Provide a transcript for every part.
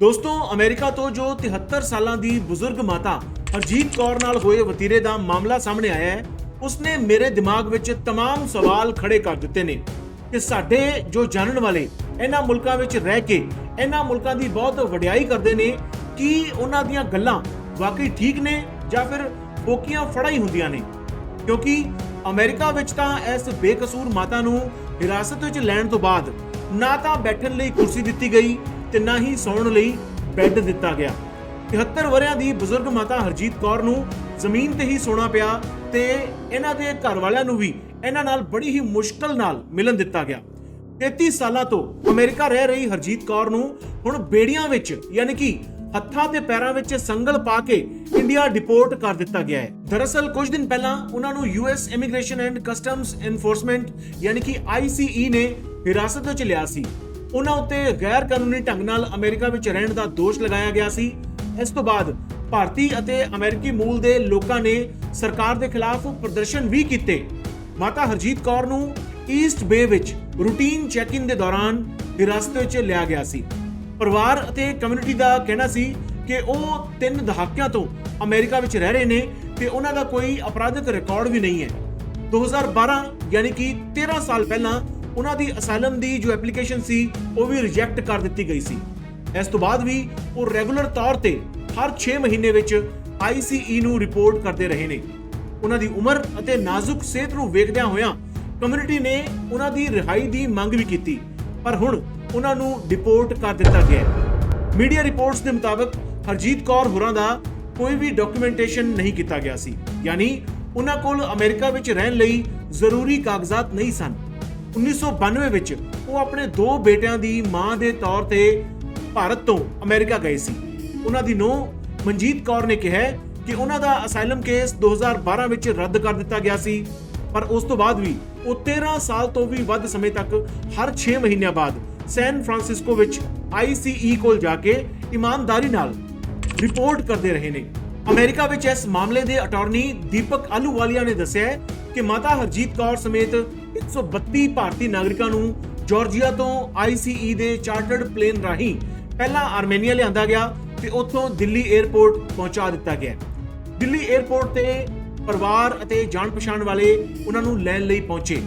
ਦੋਸਤੋ ਅਮਰੀਕਾ ਤੋਂ ਜੋ 73 ਸਾਲਾਂ ਦੀ ਬਜ਼ੁਰਗ ਮਾਤਾ ਹਰਜੀਤ ਕੌਰ ਨਾਲ ਹੋਏ ਵਤੀਰੇ ਦਾ ਮਾਮਲਾ ਸਾਹਮਣੇ ਆਇਆ ਹੈ ਉਸਨੇ ਮੇਰੇ ਦਿਮਾਗ ਵਿੱਚ तमाम ਸਵਾਲ ਖੜੇ ਕਰ ਦਿੱਤੇ ਨੇ ਕਿ ਸਾਡੇ ਜੋ ਜਾਣਨ ਵਾਲੇ ਇਹਨਾਂ ਮੁਲਕਾਂ ਵਿੱਚ ਰਹਿ ਕੇ ਇਹਨਾਂ ਮੁਲਕਾਂ ਦੀ ਬਹੁਤ ਵਡਿਆਈ ਕਰਦੇ ਨੇ ਕੀ ਉਹਨਾਂ ਦੀਆਂ ਗੱਲਾਂ ਵਾਕਈ ਠੀਕ ਨੇ ਜਾਂ ਫਿਰ ਫੋਕੀਆਂ ਫੜਾ ਹੀ ਹੁੰਦੀਆਂ ਨੇ ਕਿਉਂਕਿ ਅਮਰੀਕਾ ਵਿੱਚ ਤਾਂ ਇਸ ਬੇਕਸੂਰ ਮਾਤਾ ਨੂੰ ਹਿਰਾਸਤ ਵਿੱਚ ਲੈਣ ਤੋਂ ਬਾਅਦ ਨਾ ਤਾਂ ਬੈਠਣ ਲਈ ਕੁਰਸੀ ਦਿੱਤੀ ਗਈ ਤੇ ਹੀ ਸੌਣ ਲਈ ਬੈੱਡ ਦਿੱਤਾ ਗਿਆ। 73 ਵਰਿਆਂ ਦੀ ਬਜ਼ੁਰਗ ਮਾਤਾ ਹਰਜੀਤ ਕੌਰ ਨੂੰ ਜ਼ਮੀਨ ਤੇ ਹੀ ਸੌਣਾ ਪਿਆ ਤੇ ਇਹਨਾਂ ਦੇ ਘਰ ਵਾਲਿਆਂ ਨੂੰ ਵੀ ਇਹਨਾਂ ਨਾਲ ਬੜੀ ਹੀ ਮੁਸ਼ਕਲ ਨਾਲ ਮਿਲਣ ਦਿੱਤਾ ਗਿਆ। 33 ਸਾਲਾਂ ਤੋਂ ਅਮਰੀਕਾ ਰਹਿ ਰਹੀ ਹਰਜੀਤ ਕੌਰ ਨੂੰ ਹੁਣ ਬੇੜੀਆਂ ਵਿੱਚ ਯਾਨੀ ਕਿ ਹੱਥਾਂ ਤੇ ਪੈਰਾਂ ਵਿੱਚ ਸੰਗਲ ਪਾ ਕੇ ਇੰਡੀਆ ਡਿਪੋਰਟ ਕਰ ਦਿੱਤਾ ਗਿਆ ਹੈ। ਦਰਅਸਲ ਕੁਝ ਦਿਨ ਪਹਿਲਾਂ ਉਹਨਾਂ ਨੂੰ US immigration and customs enforcement ਯਾਨੀ ਕਿ ਆਈਸੀਈ ਨੇ ਹਿਰਾਸਤ ਵਿੱਚ ਲਿਆ ਸੀ। ਉਹਨਾਂ ਉੱਤੇ ਗੈਰ ਕਾਨੂੰਨੀ ਢੰਗ ਨਾਲ ਅਮਰੀਕਾ ਵਿੱਚ ਰਹਿਣ ਦਾ ਦੋਸ਼ ਲਗਾਇਆ ਗਿਆ ਸੀ। ਇਸ ਤੋਂ ਬਾਅਦ ਭਾਰਤੀ ਅਤੇ ਅਮਰੀਕੀ ਮੂਲ ਦੇ ਲੋਕਾਂ ਨੇ ਸਰਕਾਰ ਦੇ ਖਿਲਾਫ ਪ੍ਰਦਰਸ਼ਨ ਵੀ ਕੀਤੇ। ਮਾਤਾ ਹਰਜੀਤ ਕੌਰ ਨੂੰ ਈਸਟ ਬੇ ਵਿੱਚ ਰੂਟੀਨ ਚੈੱਕ-ਇਨ ਦੇ ਦੌਰਾਨ ਹਿਰਾਸਤ ਵਿੱਚ ਲਿਆ ਗਿਆ ਸੀ। ਪਰਿਵਾਰ ਅਤੇ ਕਮਿਊਨਿਟੀ ਦਾ ਕਹਿਣਾ ਸੀ ਕਿ ਉਹ ਤਿੰਨ ਦਹਾਕਿਆਂ ਤੋਂ ਅਮਰੀਕਾ ਵਿੱਚ ਰਹਿ ਰਹੇ ਨੇ ਤੇ ਉਹਨਾਂ ਦਾ ਕੋਈ ਅਪਰਾਧਿਕ ਰਿਕਾਰਡ ਵੀ ਨਹੀਂ ਹੈ। 2012 ਯਾਨੀ ਕਿ 13 ਸਾਲ ਪਹਿਲਾਂ ਉਹਨਾਂ ਦੀ ਅਸਾਈਲਮ ਦੀ ਜੋ ਐਪਲੀਕੇਸ਼ਨ ਸੀ, ਉਹ ਵੀ ਰਿਜੈਕਟ ਕਰ ਦਿੱਤੀ ਗਈ ਸੀ। ਇਸ ਤੋਂ ਬਾਅਦ ਵੀ ਉਹ ਰੈਗੂਲਰ ਤੌਰ ਤੇ ਹਰ 6 ਮਹੀਨੇ ਵਿੱਚ ICE ਨੂੰ ਰਿਪੋਰਟ ਕਰਦੇ ਰਹੇ ਨੇ। ਉਹਨਾਂ ਦੀ ਉਮਰ ਅਤੇ ਨਾਜ਼ੁਕ ਸਿਹਤ ਨੂੰ ਵੇਖਦਿਆਂ ਹੋਇਆਂ ਕਮਿਊਨਿਟੀ ਨੇ ਉਹਨਾਂ ਦੀ ਰਿਹਾਈ ਦੀ ਮੰਗ ਵੀ ਕੀਤੀ, ਪਰ ਹੁਣ ਉਹਨਾਂ ਨੂੰ ਡਿਪੋਰਟ ਕਰ ਦਿੱਤਾ ਗਿਆ ਹੈ। ਮੀਡੀਆ ਰਿਪੋਰਟਸ ਦੇ ਮੁਤਾਬਕ ਹਰਜੀਤ ਕੌਰ ਹੋਰਾਂ ਦਾ ਕੋਈ ਵੀ ਡਾਕੂਮੈਂਟੇਸ਼ਨ ਨਹੀਂ ਕੀਤਾ ਗਿਆ ਸੀ। ਯਾਨੀ ਉਹਨਾਂ ਕੋਲ ਅਮਰੀਕਾ ਵਿੱਚ ਰਹਿਣ ਲਈ ਜ਼ਰੂਰੀ ਕਾਗਜ਼ਾਤ ਨਹੀਂ ਸਨ। 1992 ਵਿੱਚ ਉਹ ਆਪਣੇ ਦੋ ਬੇਟਿਆਂ ਦੀ ਮਾਂ ਦੇ ਤੌਰ ਤੇ ਭਾਰਤ ਤੋਂ ਅਮਰੀਕਾ ਗਏ ਸੀ। ਉਹਨਾਂ ਦੀ ਨੂੰਹ ਮਨਜੀਤ ਕੌਰ ਨੇ ਕਿਹਾ ਕਿ ਉਹਨਾਂ ਦਾ ਅਸਾਈਲਮ ਕੇਸ 2012 ਵਿੱਚ ਰੱਦ ਕਰ ਦਿੱਤਾ ਗਿਆ ਸੀ, ਪਰ ਉਸ ਤੋਂ ਬਾਅਦ ਵੀ ਉਹ 13 ਸਾਲ ਤੋਂ ਵੀ ਵੱਧ ਸਮੇਂ ਤੱਕ ਹਰ 6 ਮਹੀਨਿਆਂ ਬਾਅਦ ਸੈਨ ਫਰਾਂਸਿਸਕੋ ਵਿੱਚ ICE ਕੋਲ ਜਾ ਕੇ ਇਮਾਨਦਾਰੀ ਨਾਲ ਰਿਪੋਰਟ ਕਰਦੇ ਰਹੇ ਨੇ। ਅਮਰੀਕਾ ਵਿੱਚ ਇਸ ਮਾਮਲੇ ਦੇ ਅਟਾਰਨੀ ਦੀਪਕ ਆਲੂਵਾਲੀਆ ਨੇ ਦੱਸਿਆ ਕਿ ਮਾਤਾ ਹਰਜੀਤ ਕੌਰ ਸਮੇਤ 132 ਭਾਰਤੀ ਨਾਗਰਿਕਾਂ ਨੂੰ ਜਾਰਜੀਆ ਤੋਂ ICE ਦੇ ਚਾਰਟਰਡ ਪਲੇਨ ਰਾਹੀਂ ਪਹਿਲਾਂ ਆਰਮੇਨੀਆ ਲਿਆਂਦਾ ਗਿਆ ਤੇ ਉੱਥੋਂ ਦਿੱਲੀ 에ਅਰਪੋਰਟ ਪਹੁੰਚਾ ਦਿੱਤਾ ਗਿਆ। ਦਿੱਲੀ 에ਅਰਪੋਰਟ ਤੇ ਪਰਿਵਾਰ ਅਤੇ ਜਾਣ ਪਛਾਣ ਵਾਲੇ ਉਹਨਾਂ ਨੂੰ ਲੈਣ ਲਈ ਪਹੁੰਚੇ।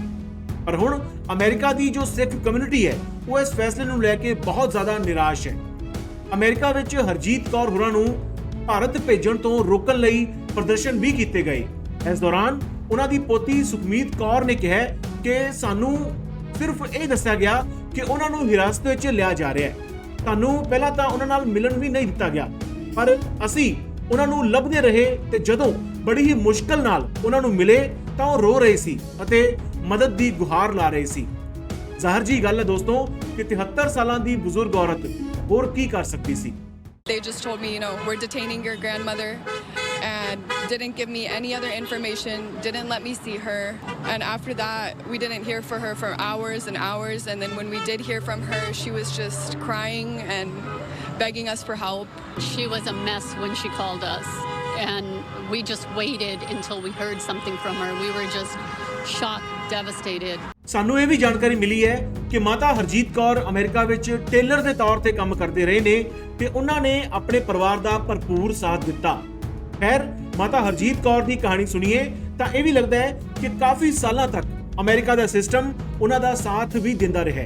ਪਰ ਹੁਣ ਅਮਰੀਕਾ ਦੀ ਜੋ ਸਿੱਖ ਕਮਿਊਨਿਟੀ ਹੈ, ਉਹ ਇਸ ਫੈਸਲੇ ਨੂੰ ਲੈ ਕੇ ਬਹੁਤ ਜ਼ਿਆਦਾ ਨਿਰਾਸ਼ ਹੈ। ਅਮਰੀਕਾ ਵਿੱਚ ਹਰਜੀਤ ਕੌਰ ਹੋਰਾਂ ਨੂੰ ਭਾਰਤ ਭੇਜਣ ਤੋਂ ਰੋਕਣ ਲਈ ਪ੍ਰਦਰਸ਼ਨ ਵੀ ਕੀਤੇ ਗਏ। ਇਸ ਦੌਰਾਨ ਉਹਨਾਂ ਦੀ ਪੋਤੀ ਸੁਖਮੀਤ ਕੌਰ ਨੇ ਕਿਹਾ ਕਿ ਸਾਨੂੰ ਸਿਰਫ ਇਹ ਦੱਸਿਆ ਗਿਆ ਕਿ ਉਹਨਾਂ ਨੂੰ ਹਿਰਾਸਤ ਵਿੱਚ ਲਿਆ ਜਾ ਰਿਹਾ ਹੈ। ਸਾਨੂੰ ਪਹਿਲਾਂ ਤਾਂ ਉਹਨਾਂ ਨਾਲ ਮਿਲਣ ਵੀ ਨਹੀਂ ਦਿੱਤਾ ਗਿਆ। ਪਰ ਅਸੀਂ ਉਹਨਾਂ ਨੂੰ ਲੱਭਦੇ ਰਹੇ ਤੇ ਜਦੋਂ ਬੜੀ ਹੀ ਮੁਸ਼ਕਲ ਨਾਲ ਉਹਨਾਂ ਨੂੰ ਮਿਲੇ ਤਾਂ ਉਹ ਰੋ ਰਹੇ ਸੀ ਅਤੇ ਮਦਦ ਦੀ ਗੁਹਾਰ ਲਾ ਰਹੇ ਸੀ। ਜ਼ਾਹਰ ਜੀ ਗੱਲ ਹੈ ਦੋਸਤੋ ਕਿ 73 ਸਾਲਾਂ ਦੀ ਬਜ਼ੁਰਗ ਔਰਤ ਹੋਰ ਕੀ ਕਰ ਸਕਦੀ ਸੀ? They just told me, you know, we're detaining your grandmother. And didn't give me any other information, didn't let me see her. And after that, we didn't hear from her for hours and hours. And then when we did hear from her, she was just crying and begging us for help. She was a mess when she called us. And we just waited until we heard something from her. We were just shocked, devastated. ਸਾਨੂੰ ਇਹ ਵੀ ਜਾਣਕਾਰੀ ਮਿਲੀ ਹੈ ਕਿ ਮਾਤਾ Harjeet Kaur America ਵਿੱਚ tailor ਦੇ ਤੌਰ ਤੇ ਕੰਮ ਕਰਦੇ ਰਹੇ ਨੇ ਤੇ ਉਹਨਾਂ ਨੇ ਆਪਣੇ ਪਰਿਵਾਰ ਦਾ ਭਰਪੂਰ ਸਾਥ ਦਿੱਤਾ ਖੈਰ ਮਾਤਾ ਹਰਜੀਤ ਕੌਰ ਦੀ ਕਹਾਣੀ ਸੁਣੀਏ ਤਾਂ ਇਹ ਵੀ ਲੱਗਦਾ ਹੈ ਕਿ ਕਾਫੀ ਸਾਲਾਂ ਤੱਕ ਅਮਰੀਕਾ ਦਾ ਸਿਸਟਮ ਉਹਨਾਂ ਦਾ ਸਾਥ ਵੀ ਦਿੰਦਾ ਰਿਹਾ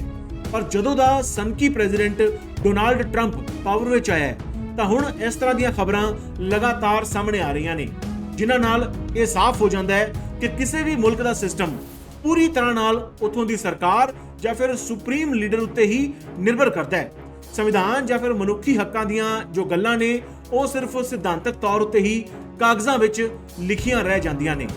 ਪਰ ਜਦੋਂ ਦਾ ਸਨਕੀ ਪ੍ਰੈਜ਼ੀਡੈਂਟ ਡੋਨਾਲਡ ਟਰੰਪ ਪਾਵਰ ਵਿੱਚ ਆਇਆ ਹੈ, ਤਾਂ ਹੁਣ ਇਸ ਤਰ੍ਹਾਂ ਦੀਆਂ ਖਬਰਾਂ ਲਗਾਤਾਰ ਸਾਹਮਣੇ ਆ ਰਹੀਆਂ ਨੇ ਜਿਨ੍ਹਾਂ ਨਾਲ ਇਹ ਸਾਫ਼ ਹੋ ਜਾਂਦਾ ਹੈ ਕਿ ਕਿਸੇ ਵੀ ਮੁਲਕ ਦਾ ਸਿਸਟਮ ਪੂਰੀ ਤਰ੍ਹਾਂ ਨਾਲ ਉਥੋਂ ਦੀ ਸਰਕਾਰ ਜਾਂ ਫਿਰ ਸੁਪਰੀਮ ਲੀਡਰ ਉੱਤੇ ਹੀ ਨਿਰਭਰ ਕਰਦਾ ਹੈ। ਸੰਵਿਧਾਨ ਜਾਂ ਫਿਰ ਮਨੁੱਖੀ ਹੱਕਾਂ ਦੀਆਂ ਜੋ ਗੱਲਾਂ ਨੇ, ਉਹ ਸਿਰਫ ਸਿਧਾਂਤਕ ਤੌਰ ਉੱਤੇ ਹੀ ਕਾਗਜ਼ਾਂ ਵਿੱਚ ਲਿਖੀਆਂ ਰਹਿ ਜਾਂਦੀਆਂ ਨੇ।